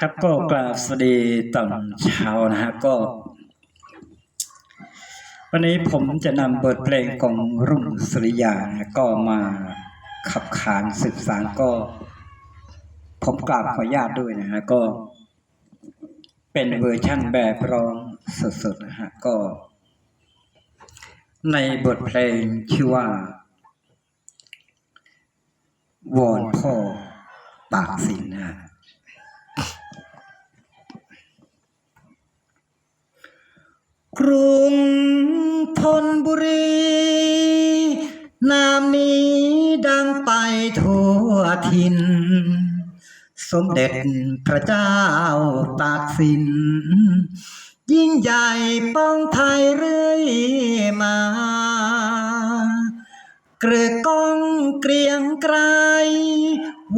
ครับก็กราบสวัสดีตอนเช้านะฮะก็ วันนี้ผมจะนำบทเพลงของรุ่งสุริยานะฮะก็มาขับขานสืบสารก็ ผมกราบขออนุญาตด้วยนะฮะก็ เป็นเวอร์ชั่นแบบร้องสดๆนะฮะก็ ในบทเพลงชื่อว่า วอนพ่อปากสินนะฮะ กรุงธนบุรี นามนี้ดังไปทั่วทิน สมเด็จพระเจ้าตากสิน ยิ่งใหญ่ป้องไทยเรื่อยมา เกลือก้องเกรียงไกร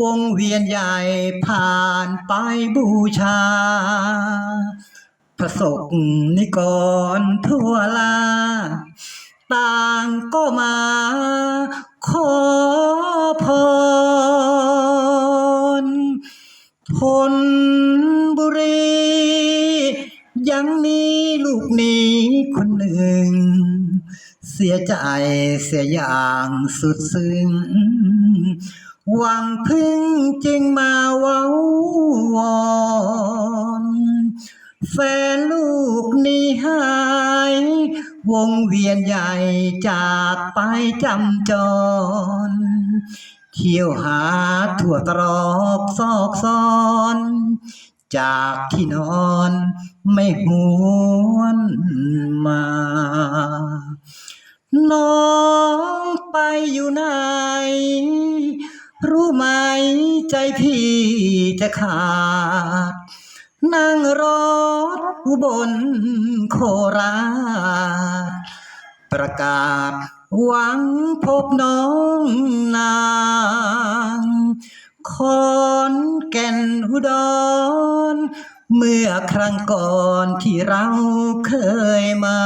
วงเวียนใหญ่ผ่านไปบูชา พระสงฆ์นิกรทั่วลา ต่างก็มาขอพรทนบุรี ยังมีลูกนี้คนหนึ่ง เสียใจเสียอย่างสุดซึ้งหวังพึ่งจึงมาเว้าวอน แฟนลูกนี่หาย วงเวียนใหญ่จากไปจำจร เที่ยวหาทั่วตรอกซอกซอน จากที่นอนไม่หวนมา น้องไปอยู่ไหน รู้ไหมใจพี่จะขาด นั่งรถอุบลโคราชประกาศหวังพบน้องนางคอนแก่นอุดร เมื่อครั้งก่อนที่เราเคยมา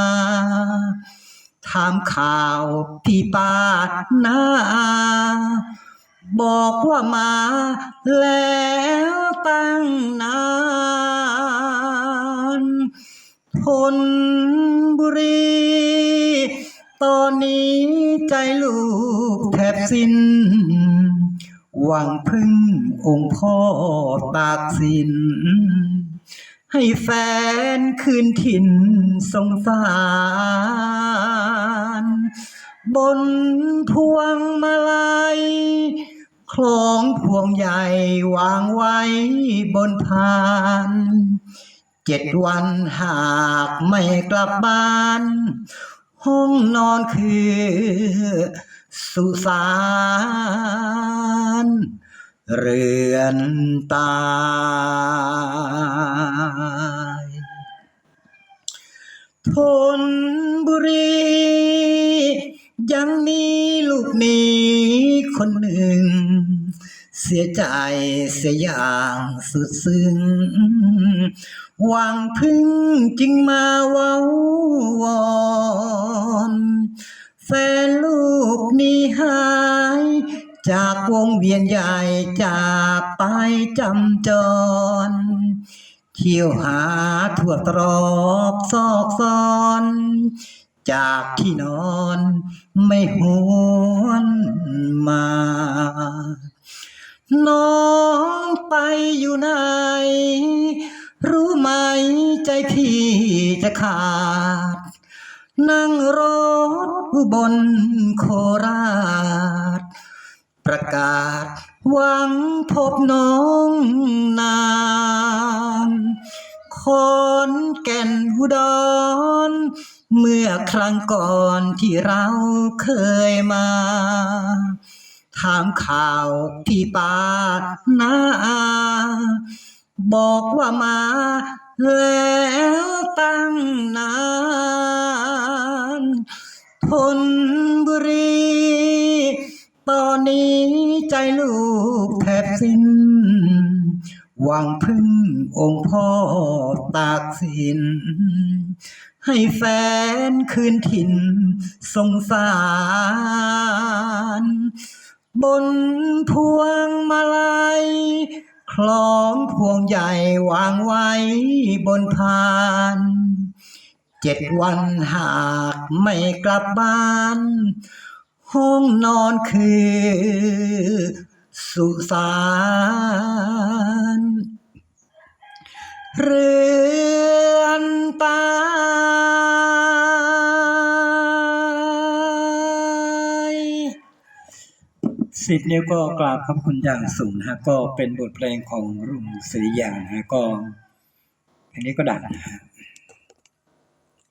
ถามข่าวพี่ป้านา บอกว่ามาแล้วตั้งนานทนบุรี ตอนนี้ใจลูกแทบสิ้น หวังพึ่งองค์พ่อตากสิน ให้แฟนคืนถิ่นสงสารบนพวงมาลัย คล้องพวงใหญ่วางไว้บนพานเจ็ดวันหากไม่กลับบ้าน ห้องนอนคือสุสานเรือนตายทนบุรี ยังมีลูกนี้คนหนึ่ง เสียใจเสียอย่างสุดซึ้งหวังพึ่งจึงมาเว้าวอนแฟนลูกนี้หายจากวงเวียนใหญ่จากไปจำจรเที่ยวหาทั่วตรอกซอกซอน จากที่นอนไม่หวนมา น้องไปอยู่ไหน รู้ไหมใจพี่จะขาด นั่งรถอุบนโคราช ประกาศหวังพบน้องนางคอนแก่นอุดร เมื่อครั้งก่อนที่เราเคยมา ถามข่าวพี่ป้านาบอกว่ามาแล้วตั้งนานทนบุรี ตอนนี้ใจลูกแทบสิ้น หวังพึ่งองค์พ่อตากสิน ให้แฟนคืนถิ่นสงสาร บนพวงมาลัยคล้องพวงใหญ่วางไว้บนพาน เจ็ดวันหากไม่กลับบ้าน ห้องนอนคือ สุสานเรือ สิบนิ้วก็กราบขอบคุณอย่างสูงนะฮะก็เป็นบทเพลงของรุ่งสุริยานะฮะก็อันนี้ก็ดังนะฮะ